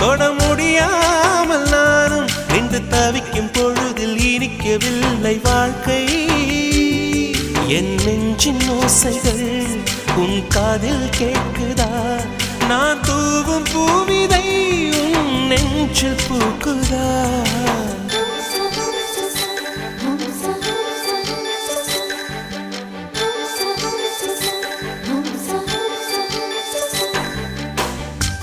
தொட முடியாமல் நானும் நின்று தவிக்கும் பொழுதில் இனிக்கவில்லை வாழ்க்கை. என் நெஞ்சின் ஓசைகள் உன் காதில் கேட்குதா? நான் தூவும் பூவிதை உன் நெஞ்சில் பூக்குதா?